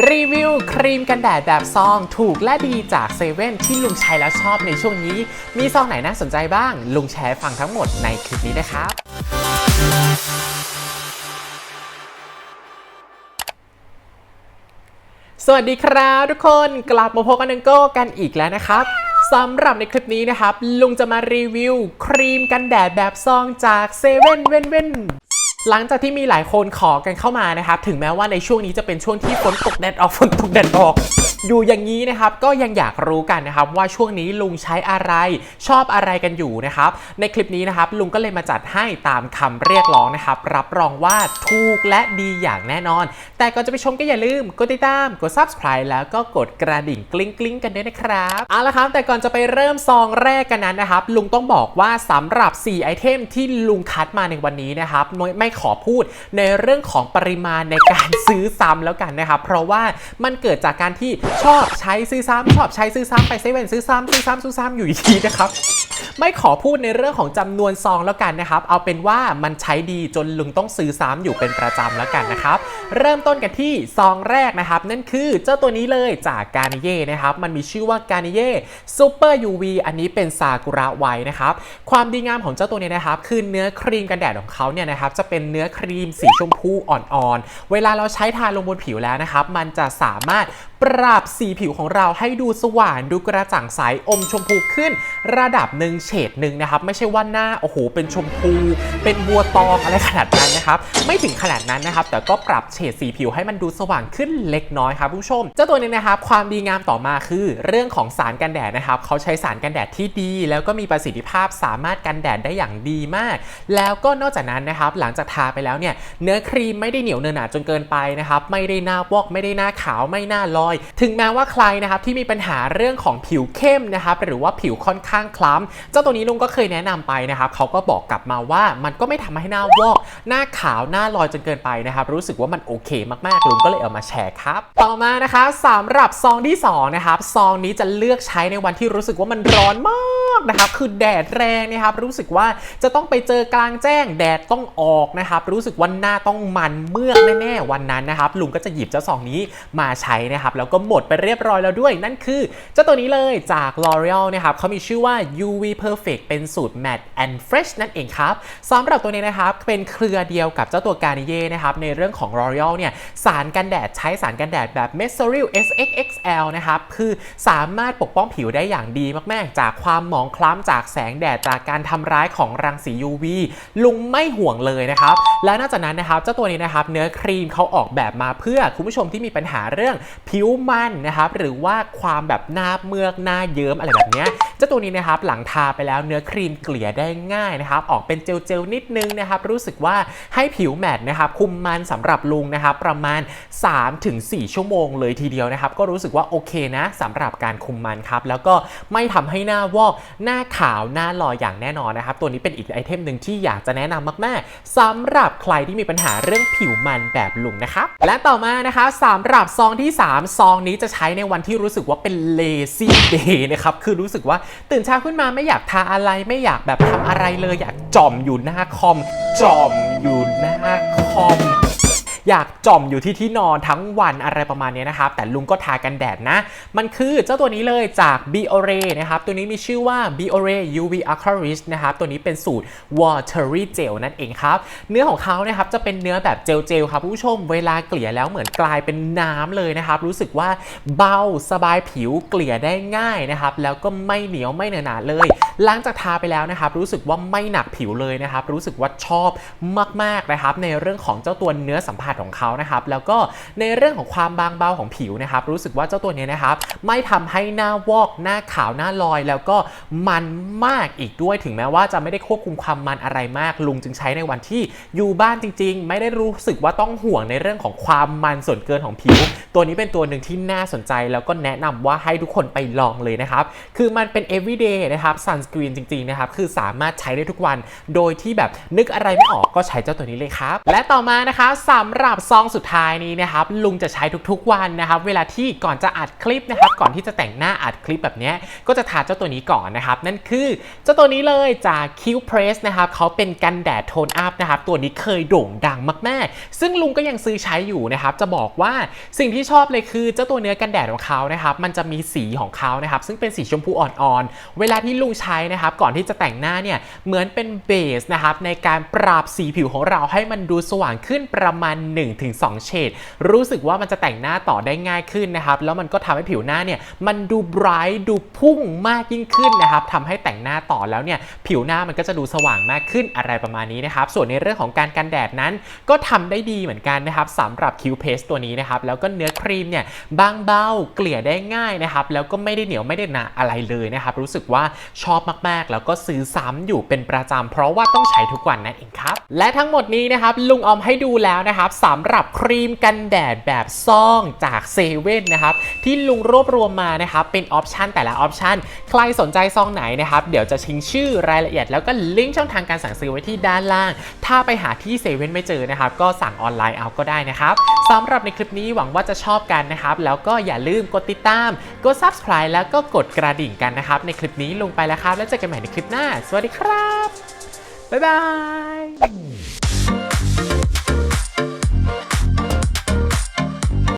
รีวิวครีมกันแดดแบบซองถูกและดีจากเซเว่นที่ลุงใช้แล้วชอบในช่วงนี้ มีซองไหนน่าสนใจบ้าง ลุงแชร์ฟังทั้งหมดในคลิปนี้นะครับ สวัสดีครับทุกคนกลับมาพบกันนังโก้กันอีกแล้วนะครับสำหรับในคลิปนี้นะครับ ลุงจะมารีวิว ครีมกันแดดแบบซองจากเซเว่นเว่นเว่น หลังจากที่มีหลายคนขอกันเข้ามานะครับ ถึงแม้ว่าในช่วงนี้จะเป็นช่วงที่ฝนตกแดดออกฝนตกแดดออก อยู่อย่างนี้นะครับก็ยังอยากรู้กันนะครับว่าช่วงนี้ลุงใช้อะไรชอบอะไรกันอยู่นะครับ ในคลิปนี้นะครับลุงก็เลยมาจัดให้ตามคำเรียกร้องนะครับ รับรองว่าถูกและดีอย่างแน่นอน แต่ก่อนจะไปชมก็อย่าลืมกดติดตามกด subscribe แล้วก็กดกระดิ่งกลิ้งกลิ้งกันด้วยนะครับเอาละครับแต่ก่อนจะไปเริ่มซองแรกกันนั้นนะครับ ลุงต้องบอกว่าสำหรับ 4 ไอเทมที่ลุงคัดมาในวันนี้นะครับไม่ไม่ขอพูดในเรื่องของปริมาณในการซื้อซ้ำแล้วกันนะครับ เพราะว่ามันเกิดจากการที่ชอบใช้ซื้อซ้ำชอบใช้ซื้อซ้ำไปเซเว่นซื้อซ้ำซื้อซ้ำซื้อซ้ำอยู่ดีๆนะครับไม่ขอพูดในเรื่องของจำนวนซองแล้วกันนะครับ เอาเป็นว่ามันใช้ดีจนลุงต้องซื้อซ้ำอยู่เป็นประจำแล้วกันนะครับ เริ่มต้นกันที่ซองแรกนะครับ นั่นคือเจ้าตัวนี้เลยจากกา n ิเย่นะครับ มันมีชื่อว่ากา n ิเย่ซูเปอร์ยูวีอันนี้เป็นซากุระไวนะครับ ความดีงามของเจ้าตัวนี้นะครับ คือเนื้อครีมกันแดดของเขาเนี่ยนะครับ จะเป็นเนื้อครีมสีชมพูอ่อนๆ เวลาเราใช้ทาลงบนผิวแล้วนะครับ มันจะสามารถปรับสีผิวของเราให้ดูสว่างดูกระจ่างใสอมชมพูขึ้น ระดับหนึ่งเฉดหนึ่งนะครับ ไม่ใช่ว่าหน้าโอ้โหเป็นชมพู เป็นบัวตองอะไรขนาดนั้นนะครับ ไม่ถึงขนาดนั้นนะครับ แต่ก็ปรับเฉดสีผิวให้มันดูสว่างขึ้นเล็กน้อยครับผู้ชม เจ้าตัวนี้นะครับ ความดีงามต่อมาคือ เรื่องของสารกันแดดนะครับเขาใช้สารกันแดดที่ดี แล้วก็มีประสิทธิภาพสามารถกันแดดได้อย่างดีมาก แล้วก็นอกจากนั้นนะครับ หลังจากทาไปแล้วเนี่ยเนื้อครีมไม่ได้เหนียวเนอหนาจนเกินไปนะครับไม่ได้หน้าวอกไม่ได้หน้าขาวไม่หน้าลอย ถึงแม้ว่าใครนะครับที่มีปัญหาเรื่องของผิวเข้มนะครับหรือว่าผิวค่อนข้างคล้ำเจ้าตัวนี้ลุงก็เคยแนะนำไปนะครับเขาก็บอกกลับมาว่ามันก็ไม่ทำให้หน้าวอก หน้าขาวหน้าลอยจนเกินไปนะครับ รู้สึกว่ามันโอเคมากๆลุงก็เลยเอามาแชร์ครับ ต่อมานะคะสำหรับซองที่สองนะครับซองนี้จะเลือกใช้ในวันที่รู้สึกว่ามันร้อนมากนะครับคือแดดแรงนะครับรู้สึกว่าจะต้องไปเจอกลางแจ้งแดดต้องออกนะครับรู้สึกว่าหน้าต้องมันเมือกแน่ๆวันนั้นนะครับลุงก็จะหยิบเจ้าซองนี้มาใช้นะครับแล้วก็หมดไปเรียบร้อยแล้วด้วย นั่นคือเจ้าตัวนี้เลยจาก L'Oreal นะครับเขามีชื่อว่า UV Perfect เป็นสูตร Matte and Fresh นั่นเองครับสำหรับตัวนี้นะครับ เป็นเครือเดียวกับเจ้าตัว Garnier นะครับ ในเรื่องของ L'Oreal เนี่ย สารกันแดดใช้สารกันแดดแบบ Mesoryl SXXL นะครับ คือสามารถปกป้องผิวได้อย่างดีมากๆ จากความหมองคล้ำจากแสงแดดจากการทำร้ายของรังสี UV ลุงไม่ห่วงเลยนะครับ และนอกจากนั้นนะครับ เจ้าตัวนี้นะครับ เนื้อครีมเขาออกแบบมาเพื่อคุณผู้ชมที่มีปัญหาเรื่องผิวมันนะครับ หรือว่าความแบบหน้าเมือกหน้าเยิ้มอะไรแบบเนี้ยเจ้าตัวนี้นะครับ หลังทาไปแล้วเนื้อครีมเกลี่ยได้ง่ายนะครับ ออกเป็นเจลๆนิดนึงนะครับ รู้สึกว่าให้ผิวแมตต์นะครับ คุมมันสำหรับลุงนะครับ ประมาณ 3-4 ชั่วโมงเลยทีเดียวนะครับ ก็รู้สึกว่าโอเคนะสำหรับการคุมมันครับ แล้วก็ไม่ทำให้หน้าวอกหน้าขาวหน้าลอยอย่างแน่นอนนะครับ ตัวนี้เป็นอีกไอเทมหนึ่งที่อยากจะแนะนำมาก ๆสำหรับใครที่มีปัญหาเรื่องผิวมันแบบลุงนะครับ และต่อมานะคะสำหรับซองที่ 3 ซองนี้จะใช้ในวันที่รู้สึกว่าเป็น lazy day นะครับ คือรู้สึกว่าตื่นเช้าขึ้นมาไม่อยากทาอะไรไม่อยากแบบทำอะไรเลยอยากจอมอยู่หน้าคอมจอมอยู่หน้าคอม อยากจ่อมอยู่ที่ที่นอนทั้งวันอะไรประมาณนี้นะครับ แต่ลุงก็ทากันแดดนะ มันคือเจ้าตัวนี้เลยจาก Biore นะครับ ตัวนี้มีชื่อว่า Biore UV Aqua Rich นะครับ ตัวนี้เป็นสูตร Watery Gel นั่นเองครับ เนื้อของเขานะครับจะเป็นเนื้อแบบเจลๆครับผู้ชม เวลาเกลี่ยแล้วเหมือนกลายเป็นน้ำเลยนะครับ รู้สึกว่าเบาสบายผิวเกลี่ยได้ง่ายนะครับ แล้วก็ไม่เหนียวไม่เหนอะหนาเลย หลังจากทาไปแล้วนะครับ รู้สึกว่าไม่หนักผิวเลยนะครับ รู้สึกว่าชอบมากๆนะครับ ในเรื่องของเจ้าตัวเนื้อสัมผัสของเขานะครับแล้วก็ในเรื่องของความบางเบาของผิวนะครับรู้สึกว่าเจ้าตัวนี้นะครับไม่ทำให้หน้าวอกหน้าขาวหน้าลอย แล้วก็มันมากอีกด้วยถึงแม้ว่าจะไม่ได้ควบคุมความมันอะไรมาก ลุงจึงใช้ในวันที่อยู่บ้านจริง ๆ ไม่ได้รู้สึกว่าต้องห่วงในเรื่องของความมันส่วนเกินของผิว ตัวนี้เป็นตัวหนึ่งที่น่าสนใจ แล้วก็แนะนำว่าให้ทุกคนไปลองเลยนะครับคือมันเป็น everyday นะครับ sunscreen จริงๆนะครับคือสามารถใช้ได้ทุกวัน โดยที่แบบนึกอะไรไม่ออกก็ใช้เจ้าตัวนี้เลยครับ และต่อมานะคะสำหรับหรับซองสุดท้ายนี้นะครับลุงจะใช้ทุกๆวันนะครับเวลาที่ก่อนจะอัดคลิปนะครับก่อนที่จะแต่งหน้าอัดคลิปแบบนี้ก็จะทาเจ้าตัวนี้ก่อนนะครับนั่นคือเจ้าตัวนี้เลยจาก Q Press นะครับเขาเป็นกันแดดโทนอัพนะครับตัวนี้เคยโด่งดังมากๆ ซึ่งลุงก็ยังซื้อใช้อยู่นะครับจะบอกว่าสิ่งที่ชอบเลยคือเจ้าตัวเนื้อกันแดดของเขานะครับมันจะมีสีของเขานะครับซึ่งเป็นสีชมพูอ่อนๆเวลาที่ลุงใช้นะครับก่อนที่จะแต่งหน้าเนี่ยเหมือนเป็นเบสนะครับในการปรับสีผิวของเราให้มันดูสว่างขึ้นประมาณ1-2 เฉดรู้สึกว่ามันจะแต่งหน้าต่อได้ง่ายขึ้นนะครับ แล้วมันก็ทำให้ผิวหน้าเนี่ยมันดูไบรท์ดูพุ่งมากยิ่งขึ้นนะครับทำให้แต่งหน้าต่อแล้วเนี่ยผิวหน้ามันก็จะดูสว่างมากขึ้นอะไรประมาณนี้นะครับ ส่วนในเรื่องของการกันแดดนั้น ก็ทำได้ดีเหมือนกันนะครับสำหรับ Q Paste ตัวนี้นะครับ แล้วก็เนื้อครีมเนี่ยบางเบาเกลี่ยได้ง่ายนะครับ แล้วก็ไม่ได้เหนียวไม่ได้หนาอะไรเลยนะครับ รู้สึกว่าชอบมากๆ แล้วก็ซื้อซ้ำอยู่เป็นประจำเพราะว่าต้องใช้ทุกวันนั่นเองครับ และทั้งหมดนี้นะครับลุงออมให้ดูแล้วนะครับสำหรับครีมกันแดดแบบซองจากเซเว่นนะครับที่ลุงรวบรวมมานะครับเป็นออปชันแต่ละออปชันใครสนใจซองไหนนะครับเดี๋ยวจะทิ้งชื่อรายละเอียด แล้วก็ลิงก์ช่องทางการสั่งซื้อไว้ที่ด้านล่าง ถ้าไปหาที่เซเว่นไม่เจอนะครับก็สั่งออนไลน์เอาก็ได้นะครับสำหรับในคลิปนี้หวังว่าจะชอบกันนะครับแล้วก็อย่าลืมกดติดตาม กด subscribe แล้วก็กดกระดิ่งกันนะครับในคลิปนี้ลงไปแล้วครับ แล้วเจอกันใหม่ในคลิปหน้า สวัสดีครับ บ๊ายบาย